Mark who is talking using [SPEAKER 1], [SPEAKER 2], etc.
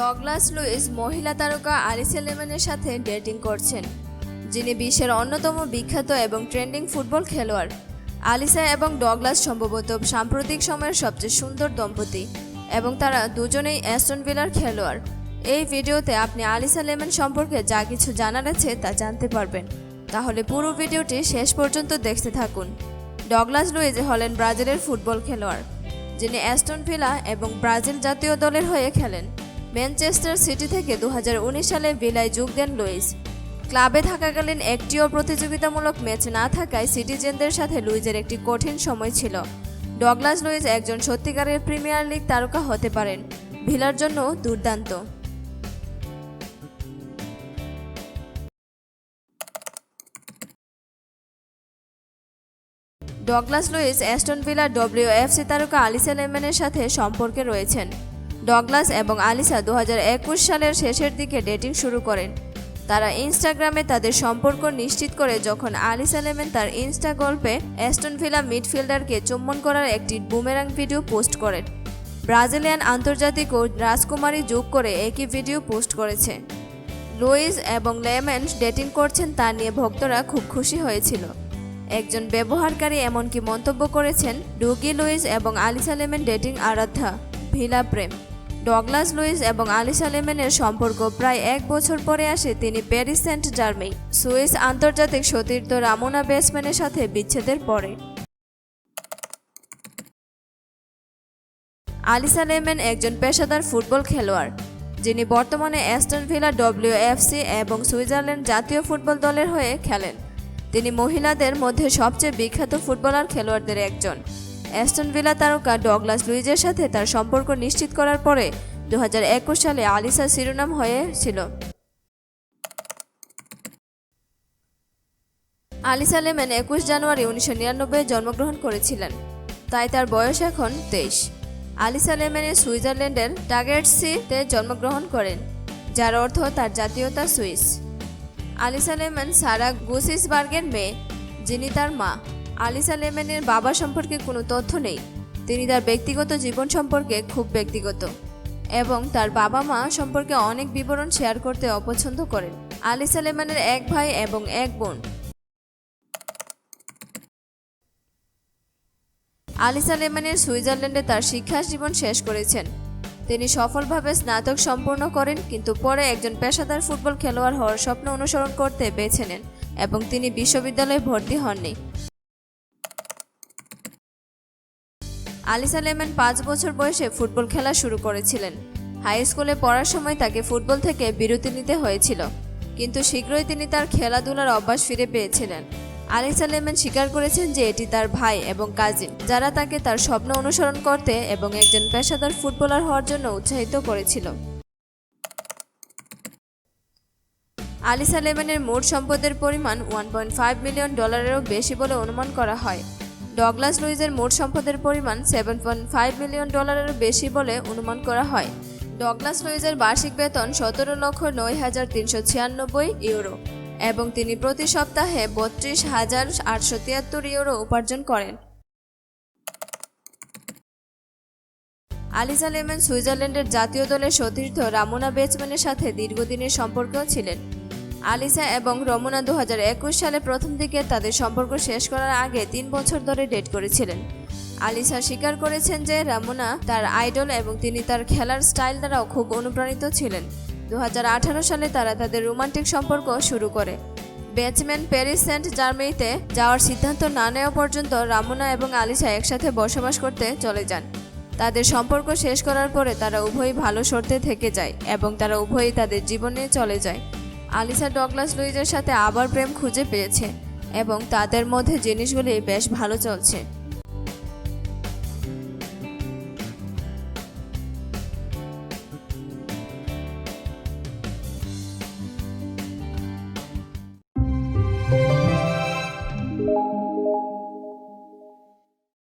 [SPEAKER 1] Douglas Luis মহিলা তারকা Alisha লেমনের সাথে ডেটিং করছেন, যিনি বিশ্বের অন্যতম বিখ্যাত এবং ট্রেন্ডিং ফুটবল খেলোয়াড়। আলিসা এবং ডগলাস সম্ভবত সাম্প্রতিক সময়ের সবচেয়ে সুন্দর দম্পতি এবং তারা দুজনেই অ্যাস্টন ভিলার খেলোয়াড়। এই ভিডিওতে আপনি আলিসা লেমন সম্পর্কে যা কিছু জানার আছে তা জানতে পারবেন। তাহলে পুরো ভিডিওটি শেষ পর্যন্ত দেখতে থাকুন। ডগলাস লুইজ হলেন ব্রাজিলের ফুটবল খেলোয়াড়, যিনি অ্যাস্টন ভিলা এবং ব্রাজিল জাতীয় দলের হয়ে খেলেন। ম্যানচেস্টার সিটি থেকে দু হাজার উনিশ সালে ভিলায় যোগ দেন লুইস। ক্লাবে থাকাকালীন একটিও প্রতিযোগিতামূলক ম্যাচ না থাকায় সিটিজেনদের সাথে লুইজের একটি কঠিন সময় ছিল। ডগলাস লুইজ একজন সত্যিকারের প্রিমিয়ার লিগ তারকা হতে পারেন। ভিলার জন্য দুর্দান্ত। Douglas Luiz Aston Villa WFC তারকা আলিসা লেমনের সাথে সম্পর্কে রয়েছেন। ডগলাস এবং আলিসা দু হাজার একুশ সালের শেষের দিকে ডেটিং শুরু করেন। তারা ইনস্টাগ্রামে তাদের সম্পর্ক নিশ্চিত করে যখন আলিসা লেমেন তার ইনস্টা গল্পে অ্যাস্টন ভিলা মিডফিল্ডারকে চুম্বন করার একটি বুমেরাং ভিডিও পোস্ট করেন। ব্রাজিলিয়ান আন্তর্জাতিক ও রাজকুমারী যোগ করে একই ভিডিও পোস্ট করেছে। লুইস এবং লেমেন ডেটিং করছেন তা নিয়ে ভক্তরা খুব খুশি হয়েছিল। একজন ব্যবহারকারী এমনকি মন্তব্য করেছেন, ডুগি লুইস এবং আলিসা লেমেন ডেটিং আরাধ্যা, ভিলা প্রেম। ডগলাস লুইস এবং আলিসা লেমেনের সম্পর্ক প্রায় এক বছর পরে আসে তিনি প্যারিস সেন্ট জার্মেই সুইস আন্তর্জাতিক সতীর্থ রামোনা বেসম্যানের সাথে বিচ্ছেদের পরে। আলিসা লেমেন একজন পেশাদার ফুটবল খেলোয়াড়। যিনি বর্তমানে অ্যাস্টন ভিলা ডব্লিউএফসি এবং সুইজারল্যান্ড জাতীয় ফুটবল দলের হয়ে খেলেন। তিনি মহিলাদের মধ্যে সবচেয়ে বিখ্যাত ফুটবলার খেলোয়াড়দের একজন। অ্যাস্টন ভিলা তারকা ডগলাস লুইজের সাথে তার সম্পর্ক নিশ্চিত করার পরে দু হাজার একুশ সালে আলিসা শিরোনাম হয়েছিল আলিসা লেমেন একুশ জানুয়ারি উনিশশো নিরানব্বই জন্মগ্রহণ করেছিলেন। তাই তার বয়স এখন তেইশ। আলিসা লেমেনের সুইজারল্যান্ডের টাগেটসিতে জন্মগ্রহণ করেন, যার অর্থ তার জাতীয়তা সুইস। আলিসা লেমন সারা গুসিসবার্গের মেয়ে, যিনি তার মা। আলিসা লেমেনের বাবা সম্পর্কে কোনো তথ্য নেই। তিনি তার ব্যক্তিগত জীবন সম্পর্কে খুব ব্যক্তিগত এবং তার বাবা মা সম্পর্কে অনেক বিবরণ শেয়ার করতে অপছন্দ করেন। আলিসা লেমনের এক ভাই এবং এক বোন। আলিসা লেমানের সুইজারল্যান্ডে তার শিক্ষা জীবন শেষ করেছেন। তিনি সফলভাবে স্নাতক সম্পূর্ণ করেন, কিন্তু পরে একজন পেশাদার ফুটবল খেলোয়াড় হওয়ার স্বপ্ন অনুসরণ করতে বেছে নেন এবং তিনি বিশ্ববিদ্যালয়ে ভর্তি হননি। আলিসা লেমন পাঁচ বছর বয়সে ফুটবল খেলা শুরু করেছিলেন। হাই স্কুলে পড়ার সময় তাকে ফুটবল থেকে বিরতি নিতে হয়েছিল, কিন্তু শীঘ্রই তিনি তার খেলাধুলার অভ্যাস ফিরে পেয়েছিলেন। আলিসা লেমন স্বীকার করেছেন যে এটি তার ভাই এবং কাজিন, যারা তাকে তার স্বপ্ন অনুসরণ করতে এবং একজন পেশাদার ফুটবলার হওয়ার জন্য উৎসাহিত করেছিল। আলিসা লেমনের মোট সম্পদের পরিমাণ ওয়ান পয়েন্ট ফাইভ মিলিয়ন ডলারেরও বেশি বলে অনুমান করা হয়। ডগলাস লুইজের মোট সম্পদের পরিমাণ সেভেন পয়েন্ট ফাইভ মিলিয়ন ডলারেরও বেশি বলে অনুমান করা হয়। ডগলাস লুইজের বার্ষিক বেতন সতেরো লক্ষ নয় হাজার তিনশো ছিয়ানব্বই ইউরো এবং তিনি প্রতি সপ্তাহে বত্রিশ হাজার আটশো তিয়াত্তর ইউরো উপার্জন করেন। আলিসা লেমেন সুইজারল্যান্ডের জাতীয় দলের সতীর্থ রামোনা বেচম্যানের সাথে দীর্ঘদিনের সম্পর্কেও ছিলেন। আলিসা এবং রমনা দু হাজার একুশ সালে প্রথম দিকে তাদের সম্পর্ক শেষ করার আগে তিন বছর ধরে ডেট করেছিলেন। আলিসা স্বীকার করেছেন যে রামোনা তার আইডল এবং তিনি তার খেলার স্টাইল দ্বারাও খুব অনুপ্রাণিত ছিলেন। দু হাজার আঠারো সালে তারা তাদের রোমান্টিক সম্পর্ক শুরু করে। ব্যাটসম্যান প্যারিস সেন্ট জার্মেইতে যাওয়ার সিদ্ধান্ত না নেওয়া পর্যন্ত রামোনা এবং আলিসা একসাথে বসবাস করতে চলে যান। তাদের সম্পর্ক শেষ করার পরে তারা উভয়ই ভালো শর্তে থেকে যায় এবং তারা উভয়ই তাদের জীবনে চলে যায়। আলিসা ডগলাস লুইজের সাথে আবার প্রেম খুঁজে পেয়েছে এবং তাদের মধ্যে জিনিসগুলি বেশ ভালো চলছে।